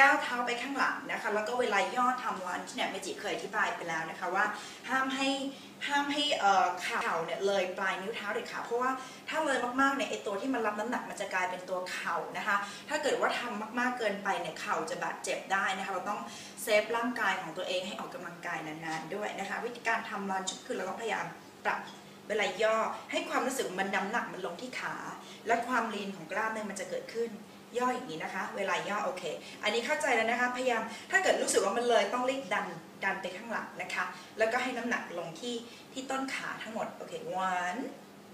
ก้าวเท้าไปข้างหลังนะคะ แล้วก็เวลาย่อทำลันช์เนี่ยเมจิเคยอธิบายไปแล้วนะคะว่าห้ามให้ห้ามให้เอ่อเข่าเนี่ยเลยปลายนิ้วเท้าเด็ดขาดเพราะว่าถ้าเลยมากๆเนี่ยไอตัวที่มันรับน้ำหนักมันจะกลายเป็นตัวเข่านะคะ ถ้าเกิดว่าทำมากๆเกินไปเนี่ยเข่าจะบาดเจ็บได้นะคะเราต้องเซฟร่างกายของตัวเองให้ออกกำลังกายนานๆด้วยนะคะ วิธีการทำลันช์คือเราต้องพยายามปรับเวลาย่อให้ความรู้สึกมันน้ำหนักมันลงที่ขา และความลีนของกล้ามเนื้อมันจะเกิดขึ้น ย่ออย่างนี้นะคะ เวลาย่อโอเค อันนี้เข้าใจแล้วนะคะ พยายามถ้าเกิดรู้สึกว่ามันเลยต้องรีบดันดันไปข้างหลังนะคะ แล้วก็ให้น้ำหนักลงที่ที่ต้นขาทั้งหมด โอเค one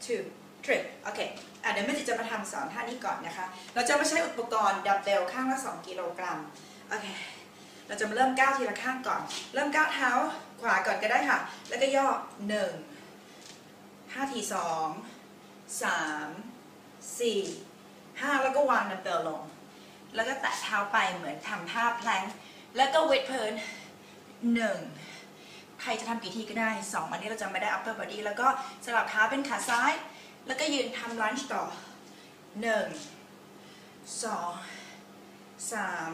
two three โอเคอะเดี๋ยวแม่จิจะมาทำสอนท่านี้ก่อนนะคะ เราจะมาใช้อุปกรณ์ดัมเบลข้างละ 2 กิโลกรัม โอเค เราจะมาเริ่มก้าวทีละข้างก่อน เริ่มก้าวเท้าขวาก่อนก็ได้ค่ะ แล้วก็ย่อหนึ่งห้าทีสองสามสี่ ห้าแล้วก็วางดัมเบลลง แล้วก็แตะเท้าไปเหมือนทำท่าแพลงแล้วก็เวทเพลินหนึ่งใครจะทำกี่ทีก็ได้สองอันนี้เราจะไม่ได้ upper body แล้วก็สลับเท้าเป็นขาซ้าย แล้วก็ยืนทำลันช์ต่อหนึ่งสองสาม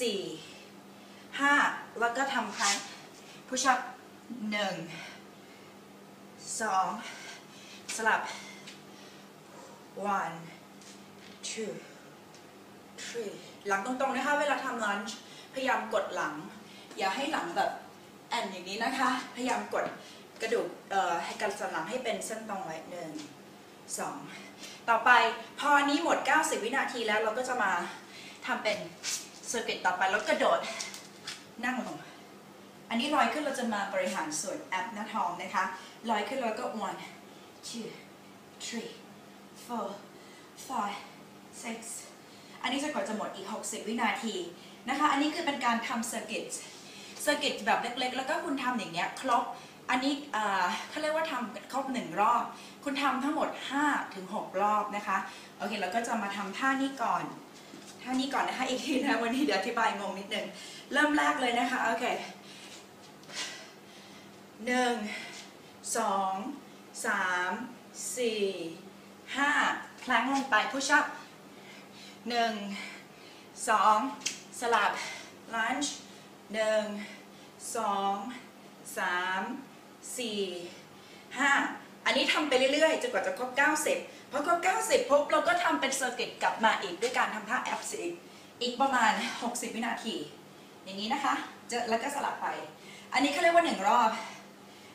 สี่ห้าแล้วก็ทำแพลงพุช up หนึ่งสองสลับ one two three หลังตรงๆนะคะ เวลาทำลันช์พยายามกดหลัง อย่าให้หลังแบบแอนอย่างนี้นะคะ พยายามกดกระดูกเอ่อให้กระสันหลังให้เป็นเส้นตรงไว้หนึ่งสองต่อไปพออันนี้หมด 90 วินาทีแล้วเราก็จะมาทำเป็นเซอร์กิตต่อไปแล้วกระโดดนั่งลง อันนี้ลอยขึ้นเราจะมาบริหารส่วนแอปหน้าท้องนะคะ ลอยขึ้นแล้วก็ one two three four five six อันนี้จะกว่าจะหมดอีก 60 วินาทีนะคะ อันนี้คือเป็นการทำเซอร์กิตเซอร์กิตแบบเล็กๆ แล้วก็คุณทำอย่างเงี้ยครบ อันนี้เขาเรียกว่าทำครบหนึ่งรอบ คุณทำทั้งหมด5ถึง6รอบนะคะ โอเคแล้วก็จะมาทำท่านี้ก่อนท่านี้ก่อนนะคะอีกทีนะวันนี้เดี๋ยวอธิบายงงนิดนึง เริ่มแรกเลยนะคะ โอเคหนึ่งสองสามสี่ห้าพลังลงไป push up หนึ่งสองสลับ lunge หนึ่งสองสามสี่ห้าอันนี้ทำไปเรื่อยๆจนกว่าจะครบ90พอครบ90ปุ๊บเราก็ทำเป็นเซอร์กิตกลับมาอีกด้วยการทำท่าแอปอีกอีกประมาณ 60 วินาที อย่างนี้นะคะจะแล้วก็สลับไป อันนี้เขาเรียกว่าหนึ่งรอบ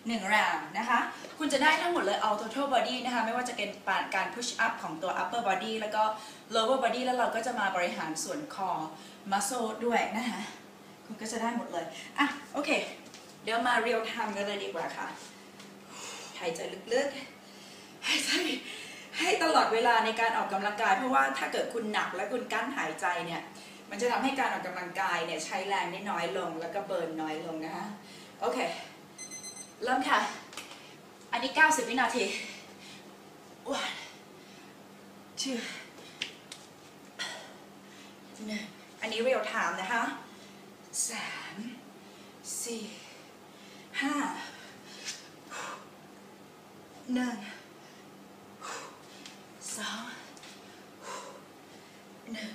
หนึ่งราวนะคะ คุณจะได้ทั้งหมดเลย all total body นะคะ ไม่ว่าจะเป็นการ push up ของตัว upper body แล้วก็ lower body แล้วเราก็จะมาบริหารส่วนคอ muscle ด้วยนะคะ คุณก็จะได้หมดเลย อะ โอเค เดี๋ยวมา real time กันเลยดีกว่าค่ะ หายใจลึกๆ หายใจให้ตลอดเวลาในการออกกำลังกาย เพราะว่าถ้าเกิดคุณหนักและคุณกั้นหายใจเนี่ย มันจะทำให้การออกกำลังกายเนี่ยใช้แรงได้น้อยลงแล้วก็เบิร์นน้อยลงนะคะ โอเค เริ่มค่ะ อันนี้ 90 วินาที one two หนึ่งอันนี้ real time นะคะสามสี่ห้าหนึ่งสองหนึ่ง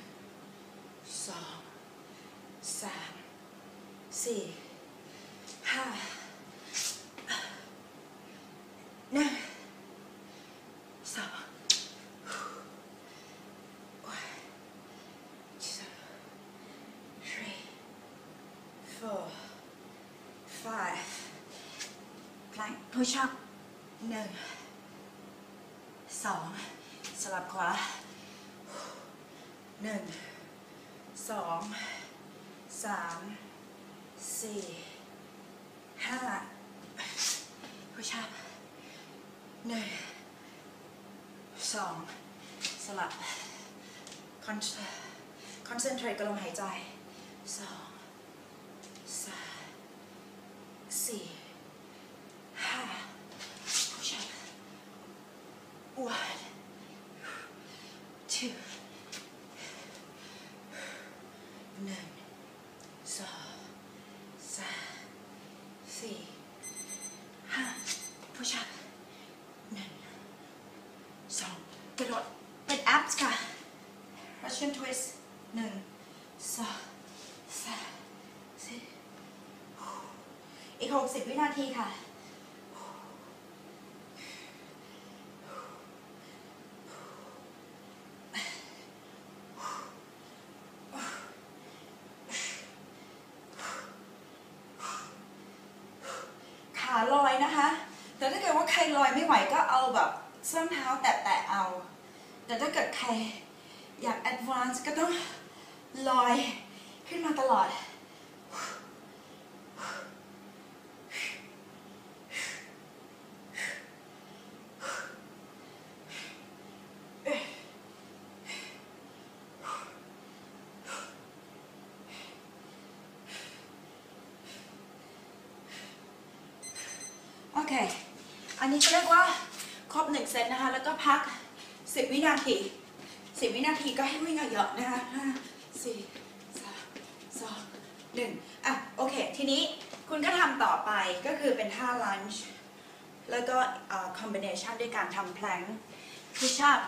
สองสามสี่ห้า หนึ่งสอง one two three four five plank push up หนึ่งสองสลับขวาหนึ่งสองสามสี่ห้า push up หนึ่งสองสลับคอนเซนเทรตกับลมหายใจสองสามสี่ห้า push up one two หนึ่งสองสามสี่ห้า push up หนึ่งสองกระโดดเป็น abs ค่ะ Russian twist หนึ่งสอง 60วินาทีค่ะขาลอยนะคะ แต่ถ้าเกิดว่าใครลอยไม่ไหวก็เอาแบบส้นเท้าแตะๆเอา แต่ถ้าเกิดใครอยากแอดวานซ์ก็ต้องลอยขึ้นมาตลอด เค อันนี้ก็เรียกว่าครบหนึ่งเซตนะคะ แล้วก็พัก10วินาที10วินาทีก็ให้วิ่งเยอะๆนะคะห้าสี่สามสองหนึ่งอะโอเค ทีนี้คุณก็ทำต่อไปก็คือเป็นท่า lunge แล้วก็เอ่อ combination ด้วยการทำ plank push up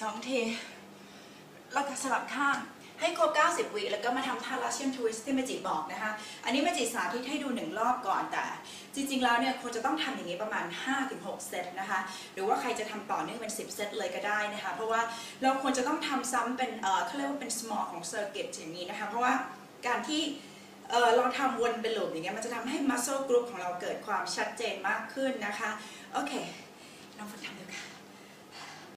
สองที แล้วก็สลับข้าง ให้ครบ 90 วิแล้วก็มาทำท่า Russian twist ที่เมจิบอกนะคะ อันนี้เมจิสาธิตให้ดูหนึ่งรอบก่อนแต่ จริง ๆ แล้วเนี่ยควรจะต้องทำอย่างนี้ประมาณ 5-6 เซตนะคะ หรือว่าใครจะทำต่อเนื่องเป็น 10 เซตเลยก็ได้นะคะ เพราะว่าเราควรจะต้องทำซ้ำเป็นเอ่อเขาเรียกว่าเป็น small ของ circuit อย่างนี้นะคะ เพราะว่าการที่เอ่อเราทำวนเป็น loop อย่างเงี้ยมันจะทำให้ muscle group ของเราเกิดความชัดเจนมากขึ้นนะคะ โอเคลองฝึกทำดูค่ะ